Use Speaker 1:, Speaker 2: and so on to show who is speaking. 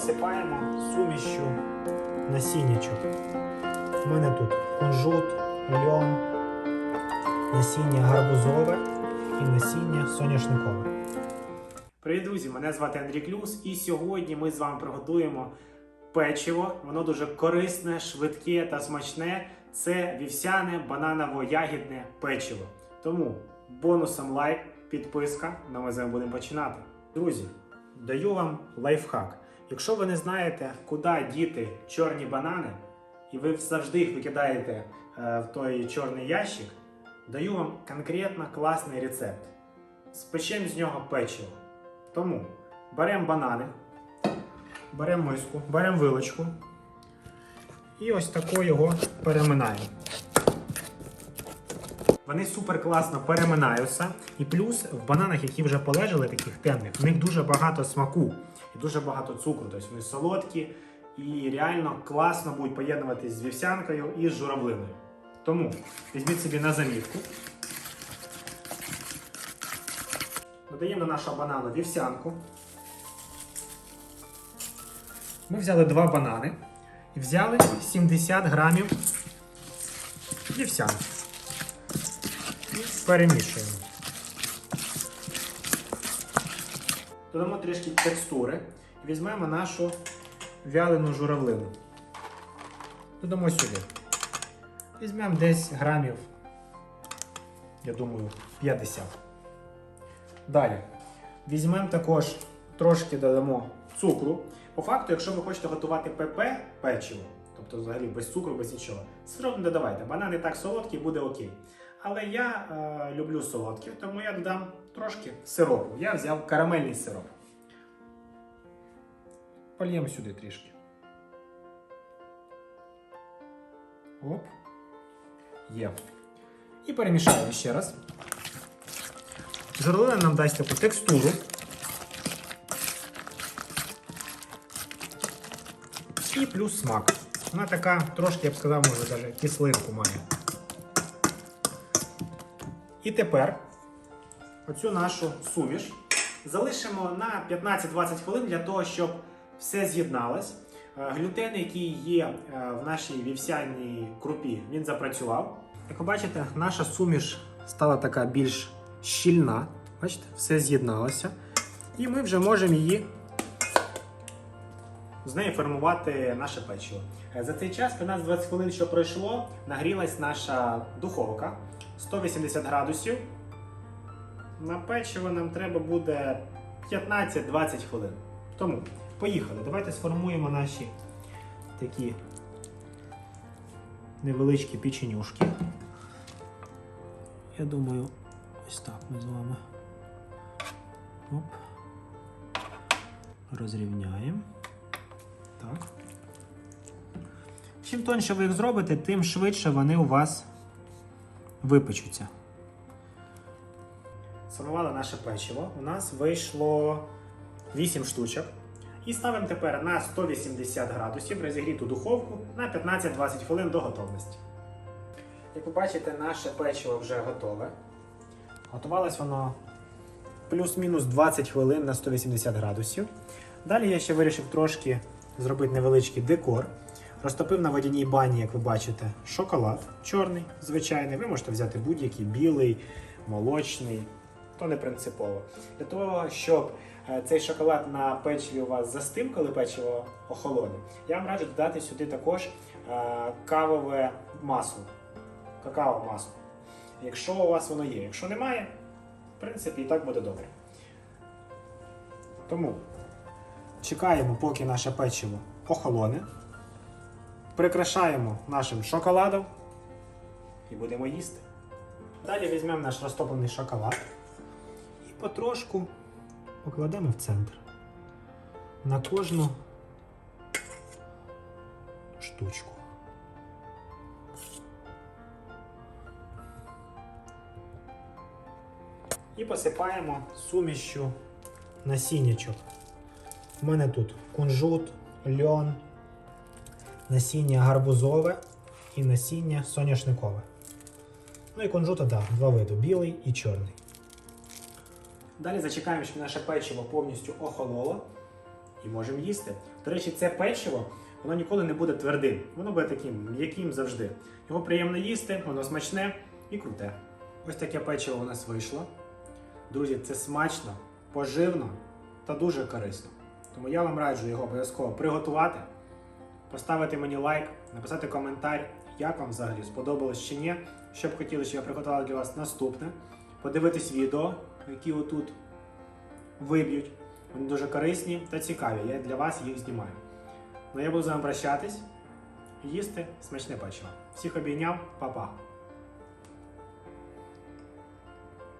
Speaker 1: посипаємо сумішю насіннячок. У мене тут кунжут, льон, насіння гарбузове і насіння соняшникове. Привіт, друзі! Мене звати Андрій Клюс, і сьогодні ми з вами приготуємо печиво. Воно дуже корисне, швидке та смачне. Це вівсяне бананово-ягідне печиво. Тому бонусом лайк, підписка. Ну ми з вами будемо починати. Друзі, даю вам лайфхак. Якщо ви не знаєте, куди діти чорні банани, і ви завжди їх викидаєте е, в той чорний ящик, даю вам конкретно класний рецепт. Спечемо з нього печиво. Тому беремо банани, беремо миску, беремо вилочку і ось тако його переминаємо. Вони супер класно переминаються. І плюс в бананах, які вже полежали, таких темних, в них дуже багато смаку і дуже багато цукру. Тобто вони солодкі і реально класно будуть поєднуватись з вівсянкою і з журавлиною. Тому візьміть собі на замітку. Додаємо до нашого банану вівсянку. Ми взяли два банани і взяли 70 грамів вівсянки. І перемішуємо. Додамо трішки текстури. і Візьмемо нашу вялену журавлину. Додамо сюди. Візьмемо десь грамів, я думаю, 50. Далі. Візьмемо також трошки додамо цукру. По факту, якщо ви хочете готувати ПП печиво, тобто взагалі без цукру, без нічого, сироп не додавайте. Банан і так солодкий, буде окей. Але я е, люблю солодкі, тому я додам трошки сиропу. Я взяв карамельний сироп. Польємо сюди трішки. Оп. Є. І перемішаємо ще раз. Журавлина нам дасть таку текстуру. І плюс смак. Вона така трошки, я б сказав, може навіть кислинку має. І тепер оцю нашу суміш залишимо на 15-20 хвилин для того, щоб все з'єдналось. Е, Глютен, який є е, в нашій вівсяній крупі, він запрацював. Як ви бачите, наша суміш стала така більш щільна. Бачите, все з'єдналося. І ми вже можемо її з нею формувати наше печиво. Е, За цей час 15-20 хвилин, що пройшло, нагрілась наша духовка 180 градусів. На печиво нам треба буде 15-20 хвилин. Тому поїхали. Давайте сформуємо наші такі невеличкі печенюшки. Я думаю, ось так ми з вами. Оп. Розрівняємо. Так. Чим тоньше ви їх зробите, тим швидше вони у вас випечуться. Сформували наше печиво. У нас вийшло 8 штучок. І ставимо тепер на 180 градусів розігріту духовку на 15-20 хвилин до готовності. Як ви бачите, наше печиво вже готове. Готувалось воно плюс-мінус 20 хвилин на 180 градусів. Далі я ще вирішив трошки зробити невеличкий декор. Розтопив на водяній бані, як ви бачите, шоколад чорний, звичайний. Ви можете взяти будь-який білий, молочний, то не принципово. Для того, щоб е, цей шоколад на печиві у вас застив, коли печиво охолоне, я вам раджу додати сюди також е, кавове масло, какао масло. Якщо у вас воно є. Якщо немає, в принципі, і так буде добре. Тому чекаємо, поки наше печиво охолоне. Прикрашаємо нашим шоколадом і будемо їсти. Далі візьмемо наш розтоплений шоколад і потрошку покладемо в центр на кожну штучку. І посипаємо сумішю насіннячок. У мене тут кунжут, льон, насіння гарбузове і насіння соняшникове. Ну і кунжута, да, два види білий і чорний. Далі зачекаємо, щоб наше печиво повністю охололо. і можемо їсти. До речі, це печиво воно ніколи не буде твердим. Воно буде таким м'яким завжди. Його приємно їсти, воно смачне і круте. Ось таке печиво у нас вийшло. Друзі, це смачно, поживно та дуже корисно. Тому я вам раджу його обов'язково приготувати, поставити мені лайк, написати коментар, як вам взагалі сподобалось чи ні, що б хотіли, щоб я приготував для вас наступне, подивитись відео, які отут виб'ють. Вони дуже корисні та цікаві. Я для вас їх знімаю. Ну я буду з вами прощатись їсти смачне печиво. Всіх обійняв, па-па!